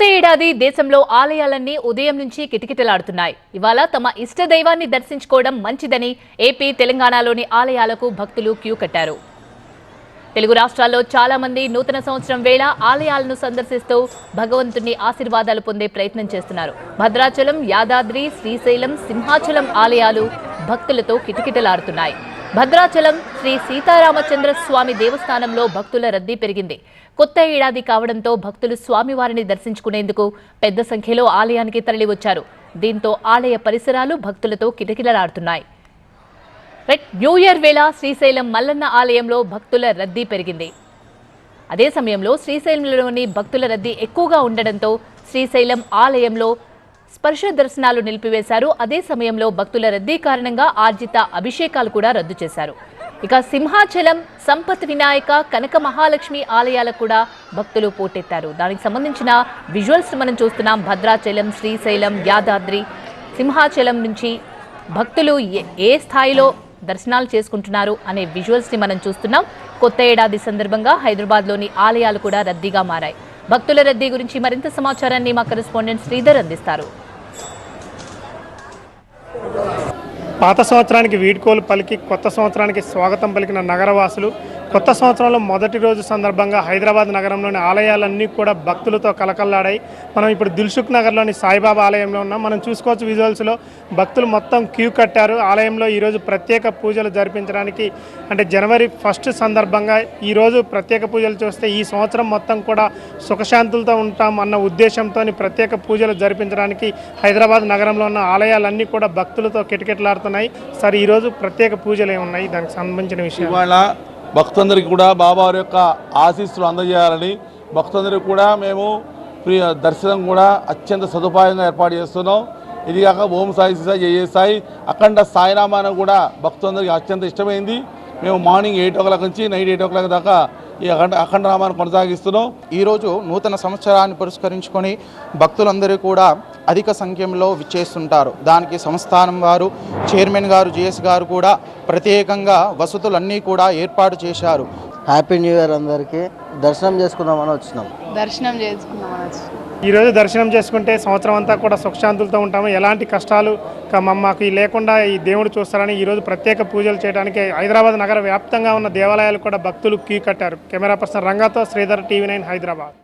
కొత్త ఏడాది దేశంలో ఆలయాలన్నీ ఉదయం నుంచి కిటకిటలాడుతున్నాయి. ఇవాళ తమ ఇష్ట దైవాన్ని దర్శించుకోవడం మంచిదని ఏపీ తెలంగాణలోని ఆలయాలకు భక్తులు క్యూ కట్టారు. తెలుగు రాష్ట్రాల్లో చాలా మంది నూతన సంవత్సరం వేళ ఆలయాలను సందర్శిస్తూ భగవంతుని ఆశీర్వాదాలు పొందే ప్రయత్నం చేస్తున్నారు. భద్రాచలం యాదాద్రి శ్రీశైలం సింహాచలం ఆలయాలు భక్తులతో కిటకిటలాడుతున్నాయి. భద్రాచలం శ్రీ సీతారామచంద్ర స్వామి దేవస్థానంలో భక్తుల రద్దీ పెరిగింది. కొత్త ఏడాది కావడంతో భక్తులు స్వామివారిని దర్శించుకునేందుకు పెద్ద సంఖ్యలో ఆలయానికి తరలివచ్చారు. దీంతో ఆలయ పరిసరాలు భక్తులతో కిటకిలలాడుతున్నాయి న్యూ ఇయర్ వేళ శ్రీశైలం మల్లన్న ఆలయంలో భక్తుల రద్దీ పెరిగింది. అదే సమయంలో శ్రీశైలంలోని భక్తుల రద్దీ ఎక్కువగా ఉండడంతో శ్రీశైలం ఆలయంలో స్పర్శ దర్శనాలు నిలిపివేశారు. అదే సమయంలో భక్తుల రద్దీ కారణంగా ఆర్జిత అభిషేకాలు కూడా రద్దు చేశారు. ఇక సింహాచలం సంపత్ వినాయక కనక మహాలక్ష్మి ఆలయాలకు కూడా భక్తులు పోటెత్తారు. దానికి సంబంధించిన విజువల్స్ మనం చూస్తున్నాం. భద్రాచలం శ్రీశైలం యాదాద్రి సింహాచలం నుంచి భక్తులు ఏ- ఏ స్థాయిలో దర్శనాలు చేసుకుంటున్నారు అనే విజువల్స్ని మనం చూస్తున్నాం. కొత్త ఏడాది సందర్భంగా హైదరాబాద్లోని ఆలయాలు కూడా రద్దీగా మారాయి. భక్తుల రద్దీ గురించి మరింత సమాచారాన్ని మా కరెస్పాండెంట్ శ్రీధర్ అందిస్తారు. పాత సంవత్సరానికి వీడ్కోలు పలికి కొత్త సంవత్సరానికి స్వాగతం పలికిన నగరవాసులు కొత్త సంవత్సరంలో మొదటి రోజు సందర్భంగా హైదరాబాద్ నగరంలోని ఆలయాలన్నీ కూడా భక్తులతో కలకల్లాడాయి. మనం ఇప్పుడు దిల్సుఖ్ నగర్లోని సాయిబాబా ఆలయంలో ఉన్నాం. మనం చూసుకోవచ్చు విజువల్స్లో భక్తులు మొత్తం క్యూ కట్టారు. ఆలయంలో ఈరోజు ప్రత్యేక పూజలు జరిపించడానికి అంటే జనవరి ఫస్ట్ సందర్భంగా ఈరోజు ప్రత్యేక పూజలు చూస్తే ఈ సంవత్సరం మొత్తం కూడా సుఖశాంతులతో ఉంటాం అన్న ఉద్దేశంతో ప్రత్యేక పూజలు జరిపించడానికి హైదరాబాద్ నగరంలో ఉన్న ఆలయాలన్నీ కూడా భక్తులతో కిటకిటలాడుతున్నాయి. సార్ ఈరోజు ప్రత్యేక పూజలు ఏమున్నాయి? దానికి సంబంధించిన విషయం భక్తులందరికీ కూడా బాబావారి యొక్క ఆశీస్సులు అందజేయాలని భక్తులందరికీ కూడా మేము ప్రియ దర్శనం కూడా అత్యంత సదుపాయంగా ఏర్పాటు చేస్తున్నాం. ఇది కాక ఓం సాయి సాయి జయ సాయి. అఖండ సాయినామానం కూడా భక్తులందరికీ అత్యంత ఇష్టమైంది. మేము మార్నింగ్ ఎయిట్ ఓ క్లాక్ నుంచి నైట్ ఎయిట్ ఓ క్లాక్ దాకా ఈ అఖండ అఖండ నామాన్ని కొనసాగిస్తున్నాం. ఈరోజు నూతన సంవత్సరాన్ని పురస్కరించుకొని భక్తులందరూ కూడా అధిక సంఖ్యలో విచ్చేస్తుంటారు. దానికి సంస్థానం వారు చైర్మన్ గారు జిఎస్ గారు కూడా ప్రత్యేకంగా వసతులన్నీ కూడా ఏర్పాటు చేశారు. హ్యాపీ న్యూ ఇయర్ అందరికీ. దర్శనం చేసుకుందామని వచ్చినాం. దర్శనం చేసుకుందామని వచ్చి ఈరోజు దర్శనం చేసుకుంటే సంవత్సరం అంతా కూడా సుఖశాంతులతో ఉంటాము. ఎలాంటి కష్టాలు మాకు లేకుండా ఈ దేవుడు చూస్తారని ఈరోజు ప్రత్యేక పూజలు చేయడానికి హైదరాబాద్ నగర వ్యాప్తంగా ఉన్న దేవాలయాలు కూడా భక్తులు క్యూ కట్టారు. కెమెరా పర్సన్ రంగాతో శ్రీధర్ టీవీ నైన్ హైదరాబాద్.